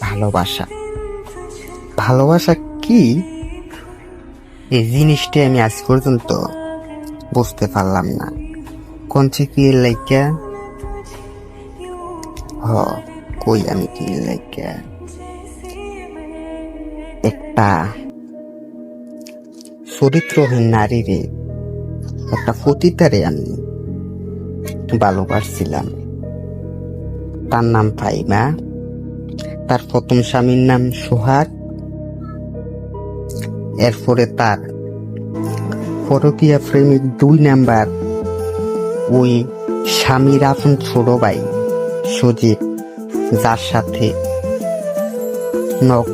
ভালোবাসা। ভালোবাসা কি? এই জিনিসটা আমি আজ পর্যন্ত বুঝতে পারলাম না। কোন কি লাইকা? হ, কই আমি কি লাইকা? একটা চরিত্রহীন নারীরে, একটা পতিতারে আমি ভালোবাসছিলাম। তার নাম ফাইমা। তার প্রথম স্বামীর নাম সোহাগ, এরপরে তার পরকীয়া প্রেমিক দুই নাম্বার ওই স্বামীর আপন ছোট ভাই সজীব, যার সাথে নক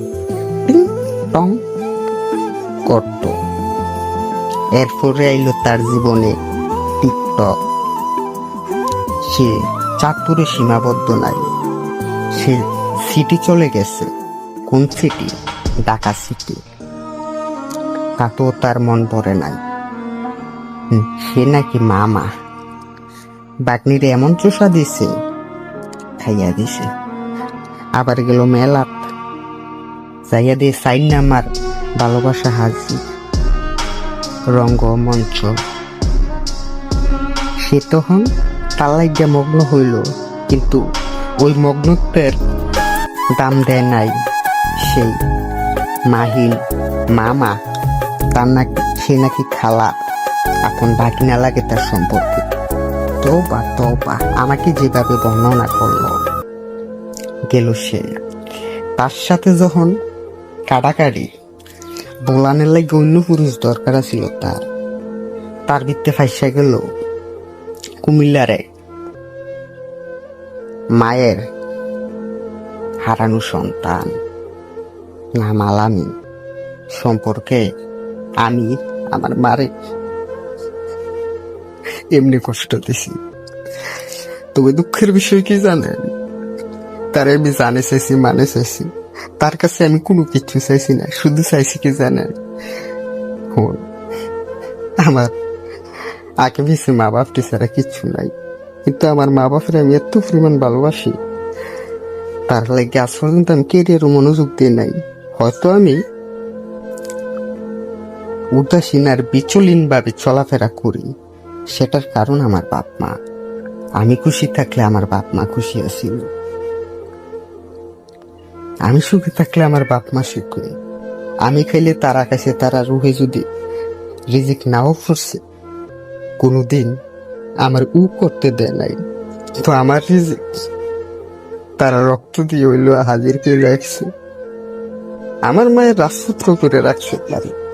টিং করত। এরপরে আইলো তার জীবনে টিকটক। সে চাঁদপুরে সীমাবদ্ধ নাই। সে সিটি চলে গেছে। কোন সিটি ঢাকা সিটি তাতেও তার মন ভরে নাই। সে নাকি মামা। বাগনিরে এমন চোষা দিছে, খাইয়া দিছে। আবার গেল মেলাত। যাইয়া দিয়ে সাইন নামার ভালোবাসা হাজির। রঙ্গমঞ্চ সে তখন লাগিয়া মগ্ন হইল, কিন্তু ওই মগ্নত্বের দাম দেয় নাই। সেই মাহিন মামা, তার নাকি, সে নাকি খালা। এখন বাকি না লাগে তার সম্পর্কে। তৌবা তৌবা আমাকে যেভাবে বর্ণনা করল, গেল সে। তার সাথে যখন কাটাকাটি বোলানের লাগে অন্য পুরুষ দরকার ছিল তার। তার ভিত্তে ফাইসা গেল কুমিল্লারে মায়ের হারানো সন্তান। নাম আলামি সম্পর্কে আমি আমার মারে এমনি কষ্ট দিছি। তবে দুঃখের বিষয় কি জানেন? তার আমি জানে চাইছি মানে চাইছি। তার কাছে আমি কোনো কিছু চাইছি না, শুধু চাইছি কি জানেন? আমার আগে বেশি মা বাপটি ছাড়া কিচ্ছু নাই। কিন্তু আমার মা বাপের আমি এত পরিমাণ ভালোবাসি। তার লাগে আজ পর্যন্ত আমি কেরিয়ারও মনোযোগ দিয়ে নাই। হয়তো আমি উদাসীন আর বিচলিন ভাবে চলাফেরা করি। সেটার কারণ আমার বাপ মা। আমি খুশি থাকলে আমার বাপ মা খুশি আছিল। আমি সুখে থাকলে আমার বাপ মা সুখে। আমি খাইলে তার আকাশে তারা রুহে যদি রিজিক নাও ফুরছে, কোনোদিন আমার উ করতে দেয় নাই। তো আমার রিজিক তারা রক্ত দিয়ে হইল হাজির করে রাখছে। আমার মায়ের রাজপুত্র করে রাখছে তারা।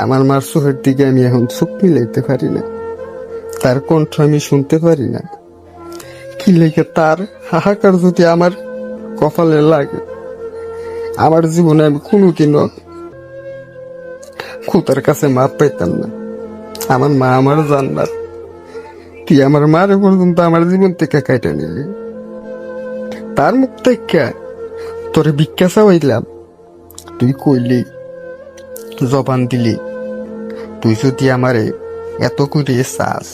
আমার মার চোখের দিকে আমি এখন চোখ মিলাইতে পারি না। তার কণ্ঠ আমি শুনতে পারি না। কি লেগে তার হাহাকার যদি আমার কপালে লাগে? আমার জীবনে আমি কোনোদিনও খুতার কাছে মাপ পাইতাম না। আমার মা আমার জান্নাত। তুই আমার মারে পর্যন্ত আমার জীবন থেকে কাইটা নিলি তার মুখ থেকে তোরে ভিক্ষা চাওয়াইলাম তুই কইলি, জবান দিলি, তুই যদি আমারে এত করে চাস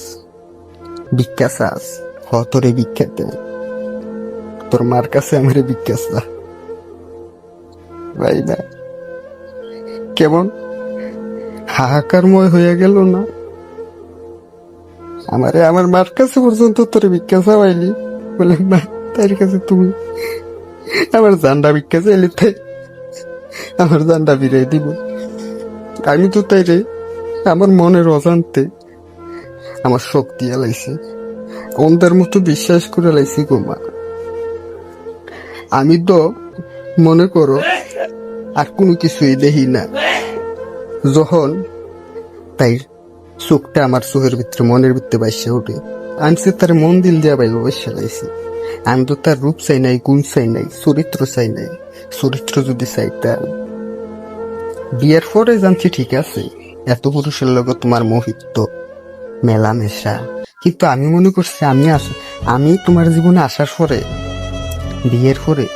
ভিক্ষা চাস হ, তোরে দে তোর মার কাছে আমারে ভিক্ষা ভাই না, কেমন? হাহাকারময় হয়ে গেল না? আমারে আমার মার কাছে পর্যন্ত তোরে ভিক্ষা চাওয়াইলি। বলে, মা, তার কাছে তুমি আমার জান্ডা ভিক্ষা চাইলে তাই আমার জান্ডা বিরাই দিব। আমি তো তাই রে আমার মনের অজান্তে আমার শক্তি এলাইছে অন্ধার মতো বিশ্বাস করে লাইছি গো মা। আমি তো মনে করো আর কোনো কিছুই দেখি না। যখন তাই চোখটা আমার চোখের ভিতরে, মনের ভিতরে বাইসে ওঠে। আমি সে তার মন দিল দিয়া বাইব বসে লাইছি। আমি তো তার রূপ চাই নাই, গুণ চাই নাই, চরিত্র চাই নাই। চরিত্র যদি চাইতাম বিয়ের পরে জানছি ঠিক আছে, এত পুরুষের লগে তোমার মোহিত মেলামেশা। কিন্তু আমি মনে করছি আমি আস আমি তোমার জীবনে আসার পরে, বিয়ের পরে,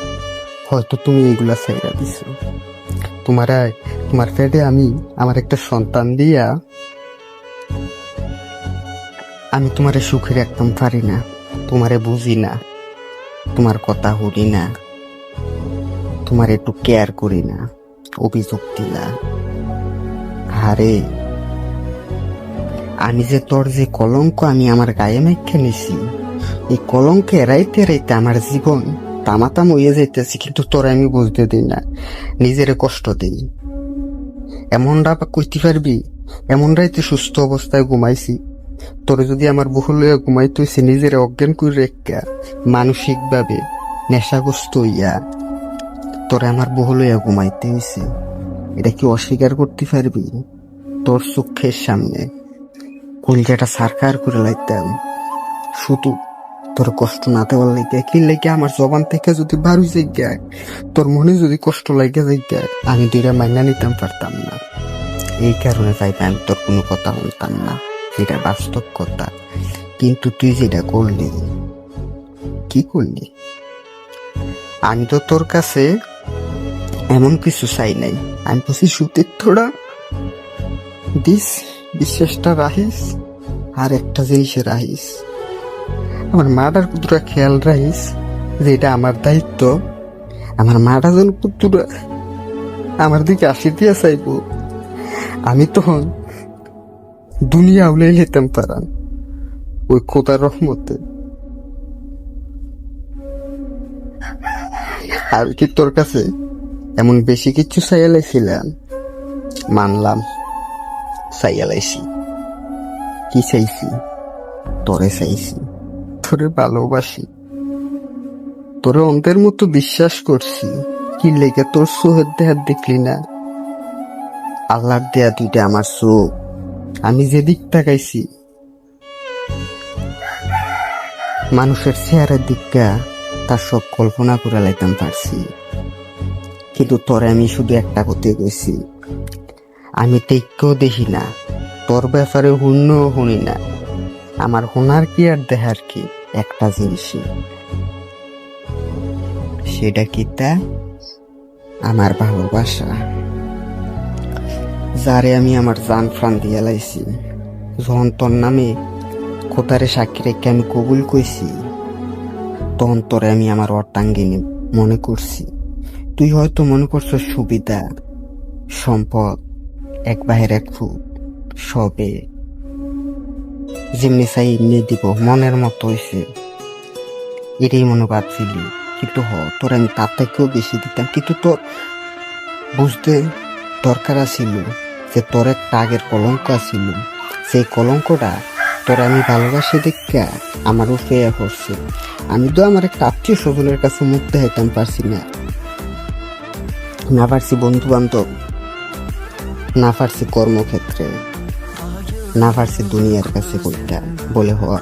হয়তো তুমি এগুলা চাইরা দিছো। তোমার তোমার পেটে আমি, আমার একটা সন্তান দিয়া আমি তোমারে সুখে রাখতাম পারি না। তোমারে বুঝি না। তোমার কথা শুনি না। তোমার একটু কেয়ার করি না। অভিযোগ দিলা। আরে, আমি যে তোর যে কলঙ্ক আমি আমার গায়ে মেখে নিছি, এই কলঙ্কে এরাইতে এরাইতে আমার জীবন তামাতাম হয়ে যাইতেছি, কিন্তু তোর আমি বুঝতে দিই না। নিজের কষ্ট দিই। এমনটা কইতে পারবি? এমন রাইতে সুস্থ অবস্থায় ঘুমাইছি তোরে যদি আমার বহু লইয়া ঘুমাইতে হইছে নিজের অজ্ঞান করে রেখা মানসিক ভাবে নেশাগ্রস্ত হইয়া তোরে আমার বহু লইয়া ঘুমাইতে হইছে। এটা কি অস্বীকার করতে পারবি? তোর চোখের সামনে কলজাটা সারকার করে লাইতাম। শুধু তোর কষ্ট না দেওয়ার লাগে, কি লাগে আমার জবান থেকে যদি বারুই যাই তোর মনে যদি কষ্ট লাগে যাই আমি দুইটা মাইনা নিতাম পারতাম না। এই কারণে চাইতে আমি তোর কোনো কথা বলতাম না। যেটা বাস্তব কথা কিন্তু তুই যেটা করলি, কি করলি? আমি তো তোর কাছে এমন কিছু চাই নাই। আমি বলছি সুতির থোড়া দিস, বিশ্বাসটা রাহিস আর একটা জিনিসে রাহিস আমার মাটার পুতুরা খেয়াল রাহিস যে এটা আমার দায়িত্ব। আমার মাটা যেন পুতুরা আমার দিকে আসি দিয়া চাইব, আমি তখন দুনিয়া উলাই লেতাম তারা ওই খোদার রহমতে। আর কি তোর কাছে এমন বেশি কিছু চাইয়ালাইছিলাম? মানলাম, চাইয়ালাইছি। কি চাইছি? তোরে চাইছি। তোরে ভালোবাসি। তোরে অন্তের মতো বিশ্বাস করছি। কি লেগে তোর সোহের দেহার দেখলি না? আল্লাহর দেয়া দুইটা আমার চোখ আমি যেদিক তাকাইছি, মানুষের চেহারার দিকটা তার সব কল্পনা করে লাইতাম পারছি। কিন্তু তোরে আমি শুধু একটা করতে গেছি। আমি তেকেও দেখি না, তোর ব্যাপারে হুন্নও শুনি না। আমার হোনার কি আর দেহার কি একটা জিনিসই। সেটা কি তা? আমার ভালোবাসা। যারে আমি আমার জান প্রাণ দিয়ে লাইছি। যখন তোর নামে খোদারে সাক্ষী রেখে আমি কবুল কইছি, তখন তোরে আমি আমার অর্থাঙ্গিনী মনে করছি। তুই হয়তো মনে করছ সুবিধা, সম্পদ, এক বাহের এক ফুট সবে। যেমনি চাই এমনি দিব, মনের মতো হয়েছে এটাই মনে ভাবছিলি। কিন্তু হ, তোর আমি তার থেকেও বেশি দিতাম। কিন্তু তোর বুঝতে দরকার আছিল যে তোর একটা আগের কলঙ্ক আছিল। সেই কলঙ্কটা তোর আমি ভালোবাসি দেখা আমার উপরে পড়ছে আমি তো আমার একটা আত্মীয় স্বজনের কাছে মুখ দেখাইতাম পারছি না। না পারছি বন্ধু বান্ধব না পারছি কর্মক্ষেত্রে, না পারছি দুনিয়ার কাছে কইটা বলে হওয়া।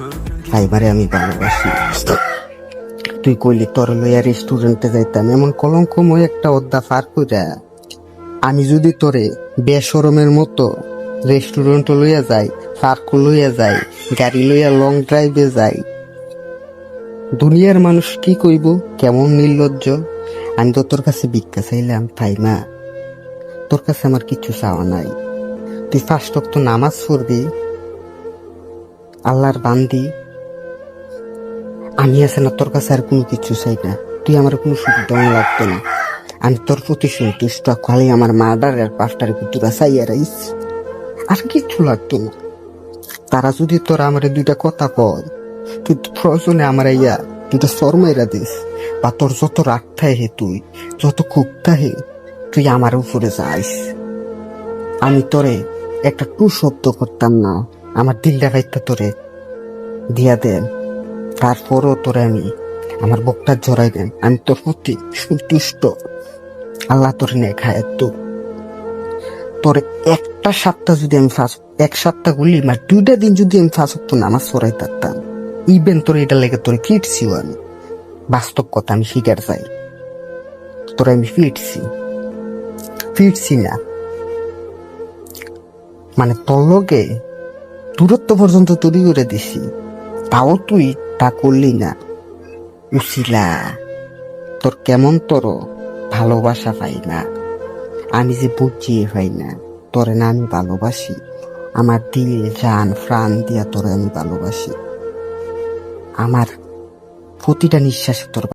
ফাইবারে আমি ভালোবাসি। তুই কইলি তোর লইয়া রেস্টুরেন্টে যাইতাম, এমন কলঙ্কময় একটা অধ্যা পার কইরা আমি যদি তোরে বেসরমের মতো রেস্টুরেন্ট লইয়া যাই পার্ক লইয়া যাই, গাড়ি লইয়া লং ড্রাইভে যাই, দুনিয়ার মানুষ কি কইব? কেমন নির্লজ্জ? আমি তো তোর কাছে ভিক্ষা চাইলাম, তাই না? তোর কাছে আমার কিছু চাওয়া নাই। তুই ফার্স্ট তো নামাজ পড়বি, আল্লাহর বান্দি। আমি আছে না তোর কাছে আর কোনো কিছু চাই না। তুই আমার কোনো সুবিধা লাগতো না। আমি তোর প্রতি সন্তুষ্ট, খালি আমার মার্ডার আর পাস্টার কুতুরা চাইয়া রাইস। আর কিছু লাগতো না। তারা যদি তোর আমার দুইটা কথা কয় তুই প্রয়োজনে আমার ইয়া দুইটা শর্মাইরা দিস, বা তোর যত রাগ থাকে তুই, যত খুব থাকে তুই আমার উপরে যাইস। আমি তোরে একটা টু শব্দ করতাম না, আমার দিলটা খাইতে তোরে দিয়া দেন। তারপরও তোরে আমি, আমার বকটা জড়াই দেন। আমি তোর প্রতি সন্তুষ্ট। আল্লাহ তোর নে খায় তো তোর একটা সপ্তাহ যদি আমি ফাঁস, এক সপ্তাহ গুলি মানে দুইটা দিন যদি আমি ফাঁস হতো না, আমার সরাই থাকতাম। ইভেন তোর এটা লেগে তোরে ফিটছিও আমি। বাস্তব কথা, আমি শিকার চাই। তোরে আমি ফিটছি ফিটছি না। মানে তোর লগে দূরত্ব পর্যন্ত তৈরি করে দিছি। তাও তুই তা করলি না। উসিলা, তোর কেমন তোর? ভালোবাসা পাই না। আমি যে বুঝিয়ে পাই না, তোরে না আমি ভালোবাসি। আমার দিল, জান, প্রাণ দিয়া তোরে আমি ভালোবাসি। আমার প্রতিটা নিঃশ্বাসে তোর